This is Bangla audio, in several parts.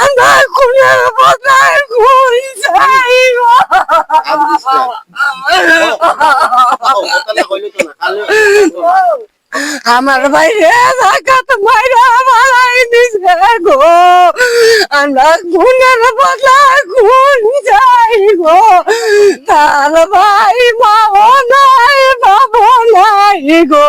আমরা আমার বাইরে জায়গা তো মাইরা মারাই দিছে গো আমরা খুনের বদলায় খুন চাই গো তার ভাই মাও নাই বাবু নাই গো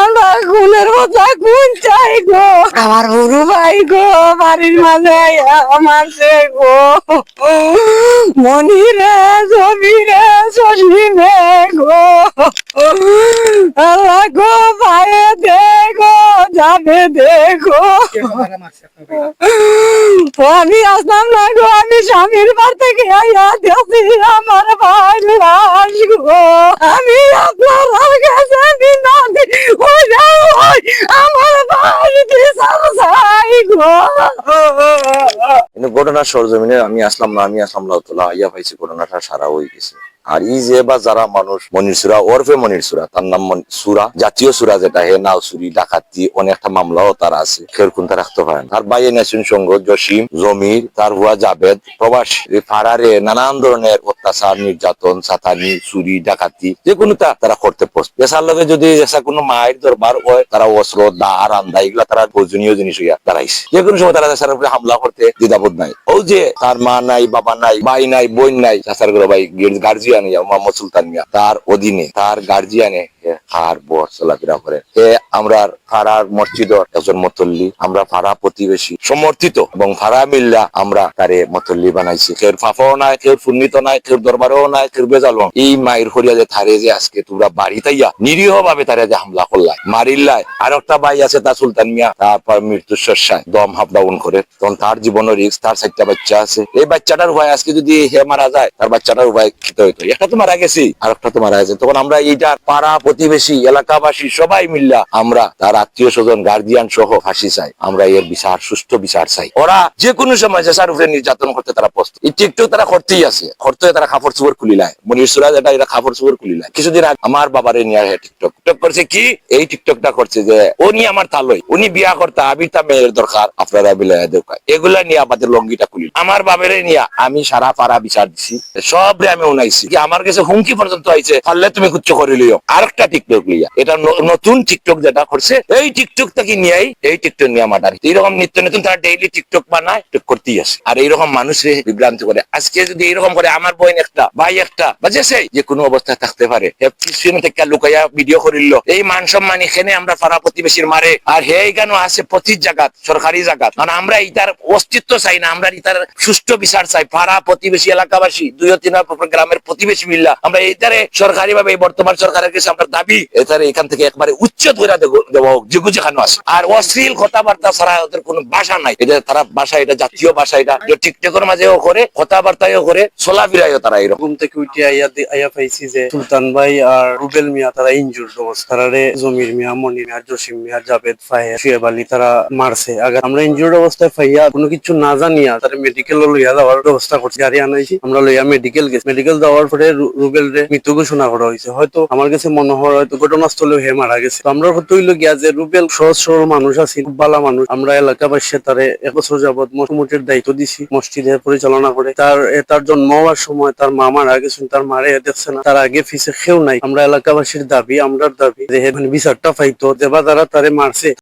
আমরা খুনের খুন চাই গো। আমার বুড়ো ভাই গো, বাড়ির মাঝে আমার সে গো। মনিরে, জমিরে সজীবে গো। আল্লাহ গো ভাইয়ে দেখো যাবে দেখো তো আমি আসলাম না গো, আমি স্বামীর বার থেকে দেখছি আমার ভাই গো। আমি আপনার কাছে ওই আমার ভাই বিচার চাই গো? কিন্তু ঘটনা সরজমিনে আমি আসলাম না, আমি আসলাম না তোলা ইয়া পাইছি, ঘটনাটা সারা হয়ে গেছে। আর এই যে বা যারা মানুষ মনির সুরা, ওরফে মনির সুরা, তার নাম সুরা, জাতীয় সুরা যেটা, হে নাও চুরি ডাকাতি, অনেকটা মামলাও তার আছে। খের কোনটা রাখতে পারেন তার বাইরে নেসুন সঙ্গ, জসিম, জমির, তার হুয়া জাবেদ, প্রবাস ফারারে, নানান ধরনের অত্যাচার, নির্যাতন, সাতানি, চুরি, ডাকাতি, যে কোনো তারা করতে পোস্ট পেশার লগে যদি এসা কোনো মায়ের দরবার হয়, তারা অস্ত্র দা রান্দা এগুলা তারা প্রয়োজনীয় জিনিস হইয়া দাঁড়াইছে। যে কোনো সময় তারা দেশের উপরে হামলা করতে দ্বিধাবোধ নাই। ও যে তার মা নাই, বাবা নাই, ভাই নাই, বোন নাই, চাচার করে ভাই গার্জিয়ান ইয়া মোহাম্মদ সুলতান মিয়া তার অধীনে তার গার্জিয়ানে হার বর চলাফেরা করে। এ আমরা ফারার মসজিদর একজন মতল্লি, আমরা ফারা প্রতিবেশী, সমর্থিত এবং ফারা মিল্লা আমরা তারে মতল্লি বানাইছি। কেউ ফাফাও নাই কেউ ফুন্নিত নাই কেউ দরবারও নাই কেউ বেজালো এই মায়ের হরিয়া যে থারে যে আজকে তোমরা বাড়ি তাইয়া নিরীহ ভাবে তারে যে হামলা করলাই। মারিল্লাই আর একটা ভাই আছে তা সুলতান মিয়া তারপর মৃত্যু শস্যায় দম হাফ ডাউন করে। তখন তার জীবনের রিক্স তার চারটা বাচ্চা আছে। এই বাচ্চাটার ভয় আজকে যদি হে মারা যায়, তার বাচ্চাটার ভয় খেতে হইতো? একটা তো মারা গেছি আর একটা তো মারা গেছে। তখন আমরা এইটা পাড়া প্রতিবেশী, এলাকাবাসী সবাই মিল্লা আমরা তার আত্মীয় স্বজন গার্জিয়ান সহ ফাঁসি চাই। আমরা এর বিচার, সুষ্ঠু বিচার চাই। ওরা যে কোনো সময় জেসার উপরে নির্যাতন করতে তারা প্রস্তুত। এই টিকটক তারা করতেই আছে। করতে তারা কাপড় চোপড় খুলিলায় মনির সুরাজ এটা এরা কাপড় চোপড় খুলিলায় কিছুদিন আগে আমার বাবারে নিয়ে আসে টিকটক। টিকটক করছে কি? এই টিকটকটা করছে যে, উনি আমার তালই। উনি বিয়া করতে আবির তা মেয়ের দরকার। আপনারা বিলায় দেখ এগুলা নিয়ে আমাদের লঙ্গিটা খুলি। আমার বাবারে নিয়ে আমি সারা পাড়া বিচার দিছি। সবরে আমি উনাইছি। আমার কাছে হুমকি পর্যন্ত আইছে? পারলে তুমি কুচ্ছ করে লিও। আরেকটা টিকটক লিয়া। এটা নতুন টিকটক যেটা করছে, এই টিকটক থেকে নিয়েই, এই টিকটক নিয়ে মার্ডার এইরকম নিত্য নতুন তারা ডেইলি টিকটক বানায় টিকটক করতেই আছে আর এইরকম মানুষে বিভ্রান্ত করে। আজকে যদি এইরকম করে আমার বোন একটা, ভাই একটা বা যে সেই যে কোনো অবস্থায় থাকতে পারে। থেকে লুকাইয়া ভিডিও করিল। এই মান সম্মান এখানে আমরা পাড়া প্রতিবেশীর মারে। আর হে এখানে আছে প্রতি জায়গাত সরকারি জায়গাত কারণ আমরা ইটার অস্তিত্ব চাই না, আমরা ইটার সুষ্ঠু বিচার চাই। পাড়া প্রতিবেশী এলাকাবাসী, দুই তিন গ্রামের প্রতিবেশী মিল্লা, আমরা এইটারে সরকারি ভাবে বর্তমান সরকারের কাছে আমরা দাবি, এটারে এখান থেকে একবারে উচ্চ ধরে দেওয়া হোক যেগু যেখানে আছে। আর অশ্লীল কথাবার্তা ছাড়া ওদের কোনো ভাষা নাই। এটা তারা ভাষা, এটা জাতীয় ভাষা, এটা টিকটকের মাঝেও করে কথাবার্তাও করে চলাফেরাইও তারা এরকম। থেকে উঠে আইয়া পাইছি যে সুলতান ভাই আর রুবেল মিয়া তারা ইনজুর অবস্থা। জমির মিয়া, মনির মিয়া, জসিম মিয়া, জাভেদ ফাহে, শুয়েব আলী তারা মারছে। আগে আমরা ইনজুর অবস্থায় পাইয়া কোনো কিছু না জানিয়া তারা মেডিকেল লইয়া যাওয়ার ব্যবস্থা করছি। গাড়ি আনাইছি, আমরা লইয়া মেডিকেল গেছি। মেডিকেল যাওয়ার পরে রুবেল রে মৃত্যু ঘোষণা করা হয়েছে হয়তো আমার কাছে মনে হয় হে মারা গেছে। আমরা গিয়া যে রুবেল সহজ সরল মানুষ আছি, খুব মানুষ। আমরা এলাকাবাসী তারে এক যাবত কমিটির দায়িত্ব দিছি, মসজিদের পরিচালনা করে। তার তার জন্ম হওয়ার সময় তার মা মারা গেছেন, তার মারে দেখছে না। তার আগে ফিসে খেউ নাই। আমরা এলাকাবাসীর দাবি, আমরার দাবি যে মানে বিচারটা পাইতো, দেবা তারা তারে মারছে।